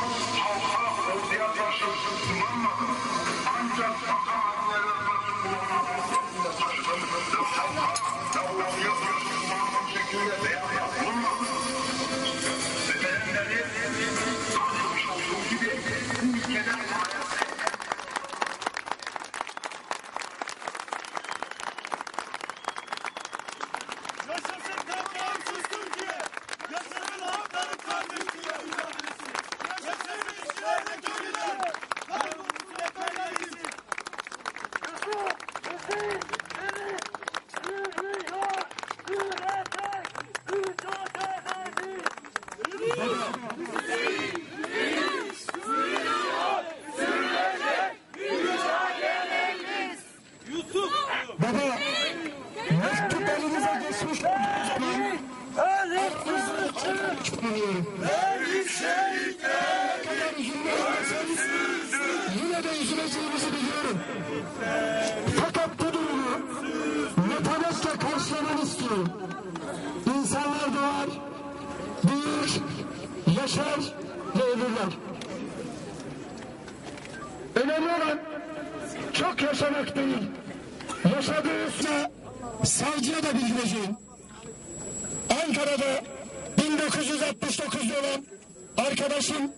halka ve siyah ancak akar. Ölürler. Önemli olan çok yaşamak değil, yaşadığı üstüne savcıya da bildireceğim. Ankara'da 1969'da olan arkadaşım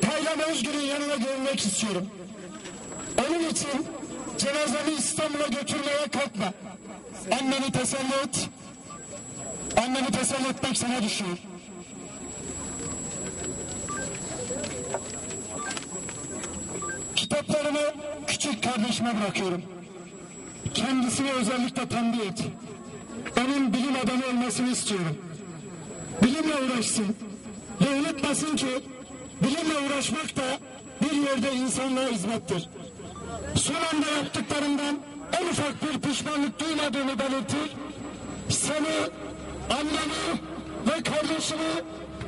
Taylan Özgür'ün yanına görmek istiyorum. Onun için cenazemi İstanbul'a götürmeye kalkma. Anneni teselli et. Anneni teselli etmek sana düşüyor. Kitaplarımı küçük kardeşime bırakıyorum. Kendisine özellikle tembih et. Onun bilim adamı olmasını istiyorum. Bilimle uğraşsın. Ve unutmasın ki bilimle uğraşmak da bir yerde insanlığa hizmettir. Son anda yaptıklarından en ufak bir pişmanlık duymadığını belirtir. Seni, anneni ve kardeşini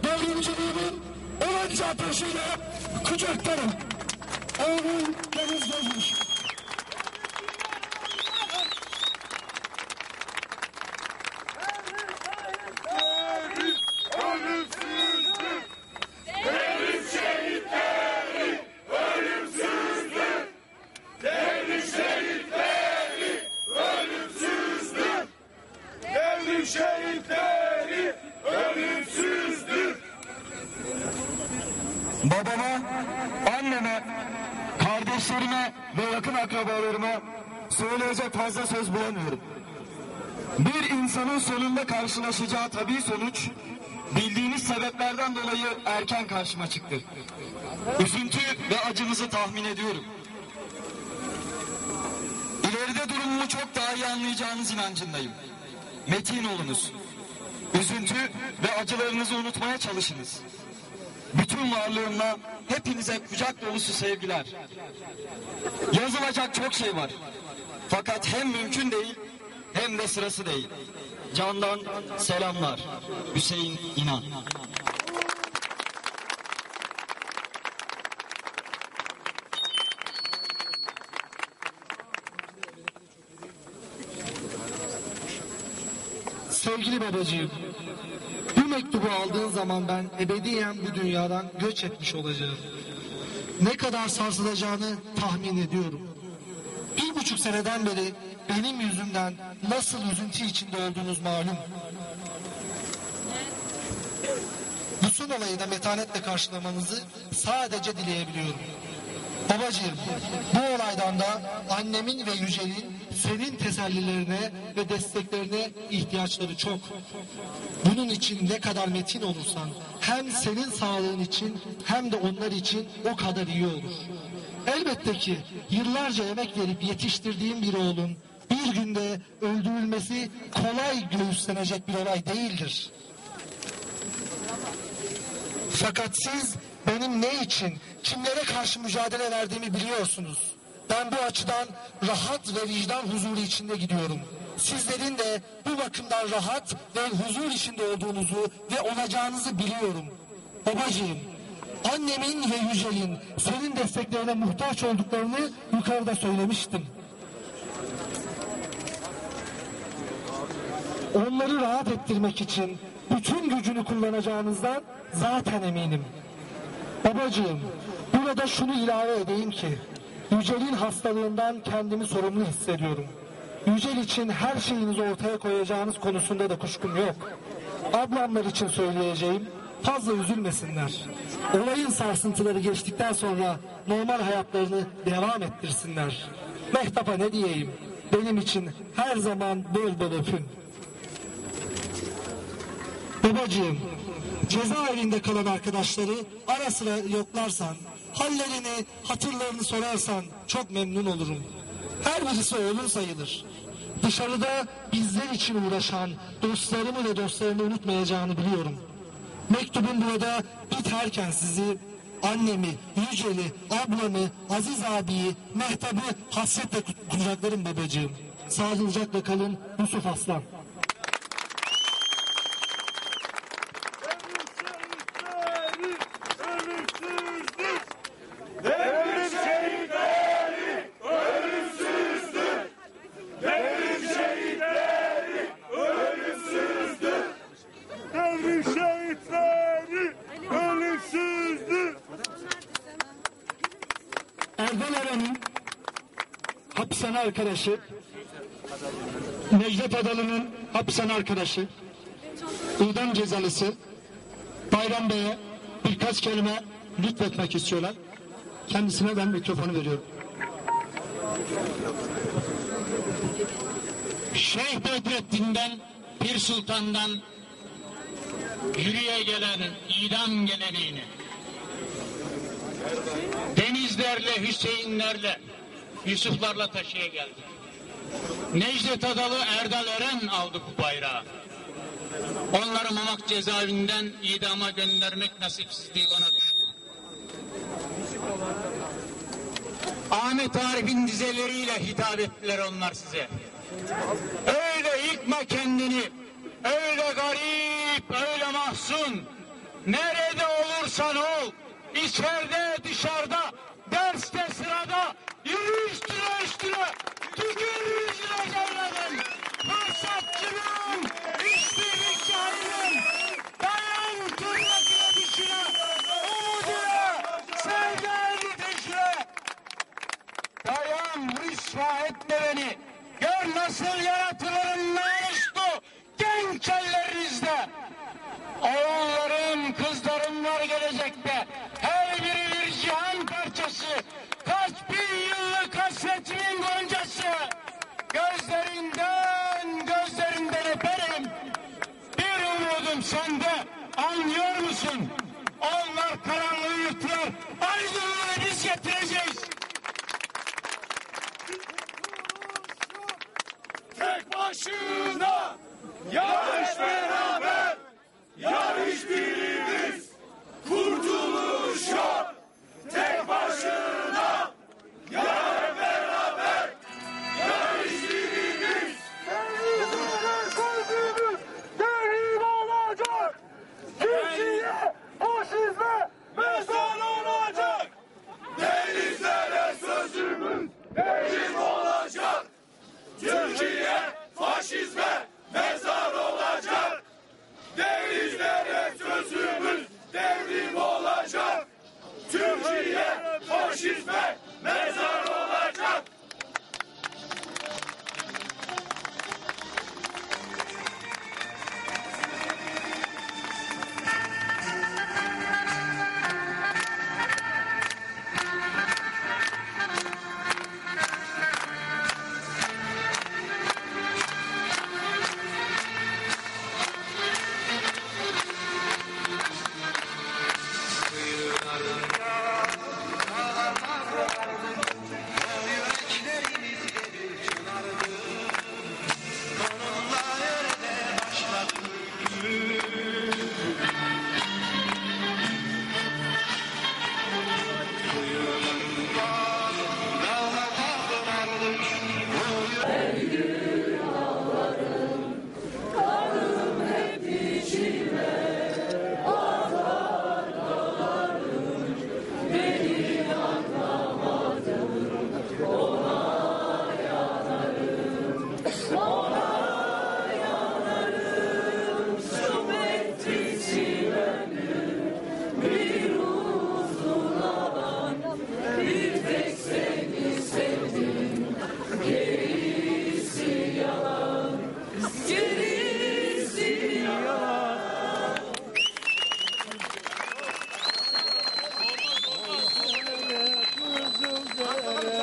devrimciliğinin onuncu ateşiyle kucaklarım. Oğlum Deus, Deus, Deus. Fazla söz bulamıyorum. Bir insanın sonunda karşılaşacağı tabii sonuç, bildiğiniz sebeplerden dolayı erken karşıma çıktı. Üzüntü ve acınızı tahmin ediyorum. İleride durumumu çok daha iyi anlayacağınız inancındayım. Metin olunuz. Üzüntü ve acılarınızı unutmaya çalışınız. Bütün varlığımla hepinize kucak dolusu sevgiler. Yazılacak çok şey var. Fakat hem mümkün değil hem de sırası değil. Candan selamlar. Hüseyin İnan. Sevgili babacığım, mektubu aldığın zaman ben ebediyen bu dünyadan göç etmiş olacağım. Ne kadar sarsılacağını tahmin ediyorum. Bir buçuk seneden beri benim yüzümden nasıl üzüntü içinde olduğunuz malum. Bu son olayı da metanetle karşılamanızı sadece dileyebiliyorum. Babacığım, bu olaydan da annemin ve Yücel'in senin tesellilerine ve desteklerine ihtiyaçları çok. Bunun için ne kadar metin olursan hem senin sağlığın için hem de onlar için o kadar iyi olur. Elbette ki yıllarca emek verip yetiştirdiğim bir oğlun bir günde öldürülmesi kolay göğüslenecek bir olay değildir. Fakat siz benim ne için, kimlere karşı mücadele verdiğimi biliyorsunuz. Ben bu açıdan rahat ve vicdan huzuru içinde gidiyorum. Sizlerin de bu bakımdan rahat ve huzur içinde olduğunuzu ve olacağınızı biliyorum. Babacığım, annemin ve Yücel'in senin desteklerine muhtaç olduklarını yukarıda söylemiştim. Onları rahat ettirmek için bütün gücünü kullanacağınızdan zaten eminim. Babacığım, burada şunu ilave edeyim ki, Yücel'in hastalığından kendimi sorumlu hissediyorum. Yücel için her şeyinizi ortaya koyacağınız konusunda da kuşkum yok. Ablamlar için söyleyeceğim, fazla üzülmesinler. Olayın sarsıntıları geçtikten sonra normal hayatlarını devam ettirsinler. Mehtap'a ne diyeyim, benim için her zaman bol bol öpün. Babacığım, cezaevinde kalan arkadaşları ara sıra yoklarsan, hallerini, hatırlarını sorarsan çok memnun olurum. Her birisi oğlun sayılır. Dışarıda bizler için uğraşan dostlarımı ve dostlarını unutmayacağını biliyorum. Mektubum burada biterken sizi, annemi, Yücel'i, ablamı, Aziz abiyi, Mehtap'ı hasretle kucaklarım babacığım. Sağlıcakla kalın Yusuf Aslan. Arkadaşı, Necdet Adalı'nın hapishane arkadaşı, idam cezalısı Bayram Bey'e birkaç kelime lütfetmek istiyorlar. Kendisine ben mikrofonu veriyorum. Şeyh Bedrettin'den, Pir Sultan'dan yürüye gelen idam geleneğini Denizlerle, Hüseyinlerle, Yusuflarla taşıya geldik. Necdet Adalı, Erdal Eren aldı bu bayrağı. Onları Mamak cezaevinden idama göndermek nasipsizliği bana düştü. Ahmet Arif'in dizeleriyle hitap ettiler onlar size. Öyle yıkma kendini. Öyle garip, öyle mahzun. Nerede olursan ol. içeride, dışarıda, Fırsatçının, işbirlik etme beni. Gör nasıl yaratılırım namuslu genç ellerinizde. Oğulların, kızların var gelecekte. Her biri bir cihan parçası. Kaç bin yıllık hasretimin goncası. Gözlerinden öperim. Bir umudum sende. Anlıyor musun? Onlar karanlığı yırttılar. Aydınlığı biz getireceğiz. Tek başına yarış beraber yarış birimiz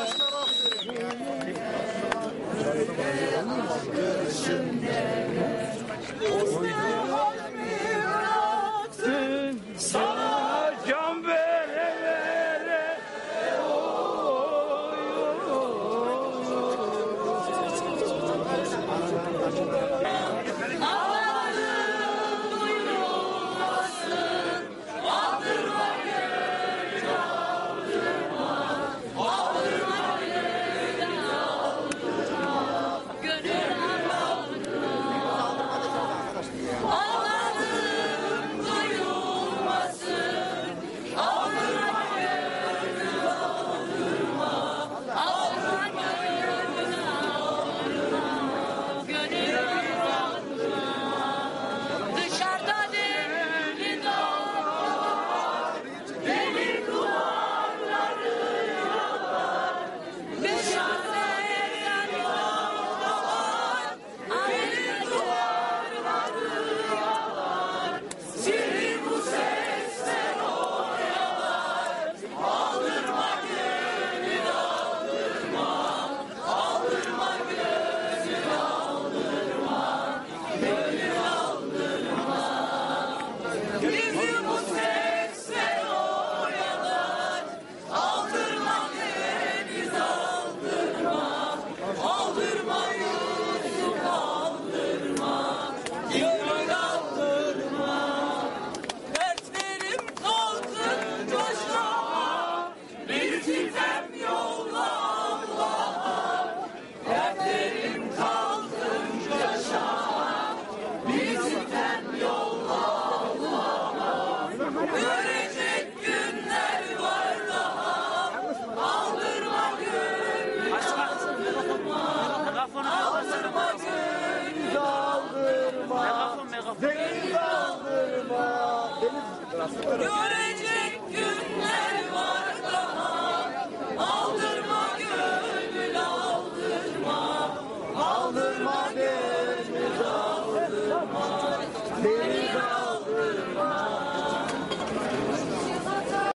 Sana Senhor. É